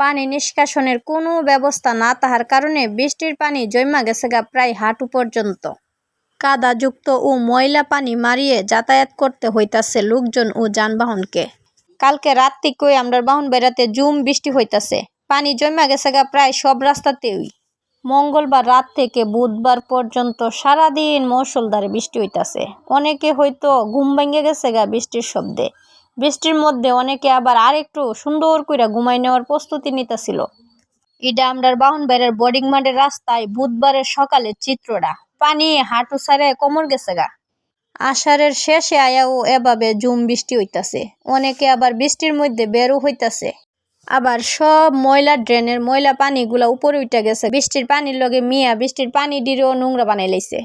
পানি নিষ্কাশনের কোনো ব্যবস্থা না থাকার কারণে বৃষ্টির পানি জমা গেছে গা প্রায় হাঁটু পর্যন্ত। কাদাযুক্ত ও ময়লা পানি মারিয়ে যাতায়াত করতে হইতাছে লোকজন ও যানবাহনকে। কালকে রাত থেকেই আমরা বাহন বেড়াতে জুম বৃষ্টি হইতাছে। পানি জমা গেছে গা প্রায় সব রাস্তাতেই। মঙ্গলবার রাত থেকে বুধবার পর্যন্ত সারাদিন মৌসুলধারে বৃষ্টি হইতাছে। অনেকে হয়তো ঘুম ভেঙে গেছে গা বৃষ্টির শব্দে। বৃষ্টির মধ্যে অনেকে আবার আরেকটু সুন্দর কইরা ঘুমাই নেওয়ার প্রস্তুতি নিতেছিল। আমরার বাহন বেড়ের বোর্ডিং মাঠের রাস্তায় বুধবারের সকালের চিত্রটা। পানি হাঁটু সারে কোমর গেছে গা। আষাঢ়ের শেষে আয়াও এভাবে জুম বৃষ্টি হইতাছে। অনেকে আবার বৃষ্টির মধ্যে বেরও হইতাছে। আবার সব ময়লা ড্রেনের ময়লা পানিগুলা উপরে উঠে গেছে। বৃষ্টির পানির লগে মিয়া বৃষ্টির পানি ডিরেও নোংরা বানাই লাইছে।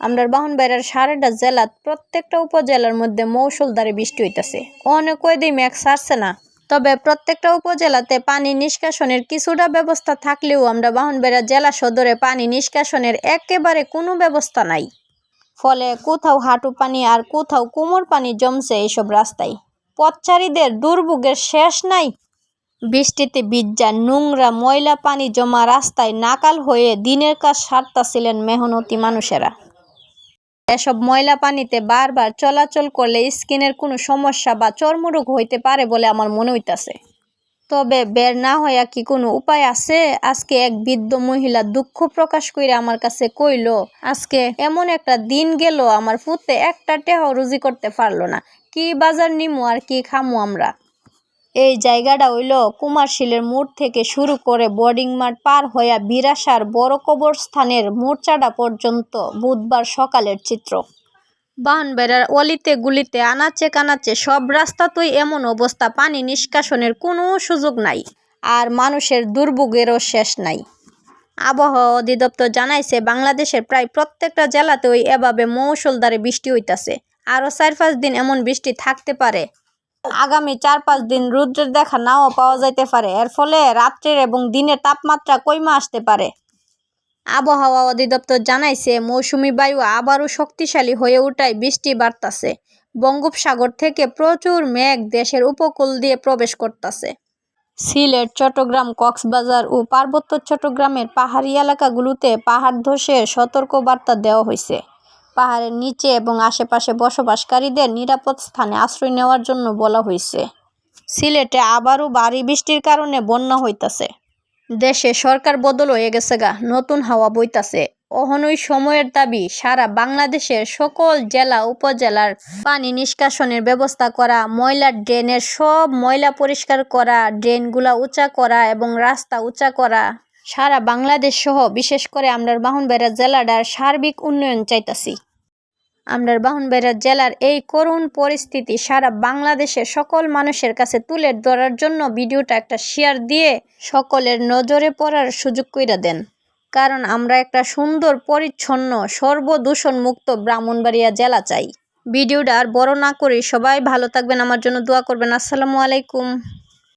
আমরার বাহন বাইরের সারাটা জেলাত প্রত্যেকটা উপজেলার মধ্যে মৌসুলদারে বৃষ্টি হইতেছে। অনেক কয়দিন মেঘ সারছে না। তবে প্রত্যেকটা উপজেলাতে পানি নিষ্কাশনের কিছুটা ব্যবস্থা থাকলেও আমরা বাহনবেড়া জেলা সদরে পানি নিষ্কাশনের একেবারে কোনো ব্যবস্থা নাই। ফলে কোথাও হাঁটু পানি আর কোথাও কোমর পানি জমছে এইসব রাস্তায়। পথচারীদের দুর্ভোগের শেষ নাই। বৃষ্টিতে ভিজা নোংরা ময়লা পানি জমা রাস্তায় নাকাল হয়ে দিনের কাজ সারতাছিলেন মেহনতি মানুষেরা। এসব ময়লা পানিতে বারবার চলাচল করলে স্কিনের কোনো সমস্যা বা চর্মরোগ হইতে পারে বলে আমার মনে হইতাছে। তবে বের না হইয়া কি কোনো উপায় আছে? আজকে এক বৃদ্ধ মহিলা দুঃখ প্রকাশ কইরা আমার কাছে কইল, আজকে এমন একটা দিন গেল, আমার ফুতে একটা টেহ রুজি করতে পারল না। কি বাজার নিমু আর কি খামু আমরা? এই জায়গাটা হইল কুমারশিলের মোড় থেকে শুরু করে বোর্ডিং মাঠ পার হইয়া বিরাসার বড় কবরস্থানের মোর্চাটা পর্যন্ত বুধবার সকালের চিত্র। বাহনবেড়ার অলিতে গুলিতে আনাচে কানাচে সব রাস্তাতেই এমন অবস্থা, পানি নিষ্কাশনের কোনো সুযোগ নাই আর মানুষের দুর্ভোগেরও শেষ নাই। আবহাওয়া অধিদপ্তর জানাইছে, বাংলাদেশের প্রায় প্রত্যেকটা জেলাতেই এভাবে মৌসুলধারে বৃষ্টি হইতাছে। আরও চার পাঁচ দিন এমন বৃষ্টি থাকতে পারে। আগামী চার পাঁচ দিন রৌদ্রের দেখা নাও পাওয়া যাইতে পারে। এর ফলে রাত্রের এবং দিনের তাপমাত্রা কইমা আসতে পারে। আবহাওয়া অধিদপ্তর জানাইছে, মৌসুমি বায়ু আবারও শক্তিশালী হয়ে ওঠায় বৃষ্টি বাড়তাছে। বঙ্গোপসাগর থেকে প্রচুর মেঘ দেশের উপকূল দিয়ে প্রবেশ করতেছে। সিলেট, চট্টগ্রাম, কক্সবাজার ও পার্বত্য চট্টগ্রামের পাহাড়ি এলাকাগুলোতে পাহাড় ধসের সতর্ক বার্তা দেওয়া হয়েছে পাহাড়ের নিচে এবং আশেপাশে বসবাসকারীদের নিরাপদ স্থানে আশ্রয় নেওয়ার জন্য বলা হয়েছে। সিলেটে আবারও ভারী বৃষ্টির কারণে বন্যা হইতাছে। দেশে সরকার বদল হয়ে গেছে গা, নতুন হাওয়া বইতাছে। অহনই সময়ের দাবি, সারা বাংলাদেশের সকল জেলা, উপজেলার পানি নিষ্কাশনের ব্যবস্থা করা, ময়লা ড্রেনের সব ময়লা পরিষ্কার করা, ড্রেনগুলা উঁচা করা এবং রাস্তা উঁচা করা। সারা বাংলাদেশ সহ, বিশেষ করে আমরার বাহনবেড়া জেলাটার সার্বিক উন্নয়ন চাইতাছি। আমরার বাহনবেড়া জেলার এই করুণ পরিস্থিতি সারা বাংলাদেশের সকল মানুষের কাছে তুলে ধরার জন্য ভিডিওটা একটা শেয়ার দিয়ে সকলের নজরে পড়ার সুযোগ কইরা দেন। কারণ আমরা একটা সুন্দর, পরিচ্ছন্ন সর্বদূষণ মুক্ত ব্রাহ্মণবাড়িয়া জেলা চাই। ভিডিওটা আর বড় না করে সবাই ভালো থাকবেন, আমার জন্য দোয়া করবেন। আসসালামু আলাইকুম।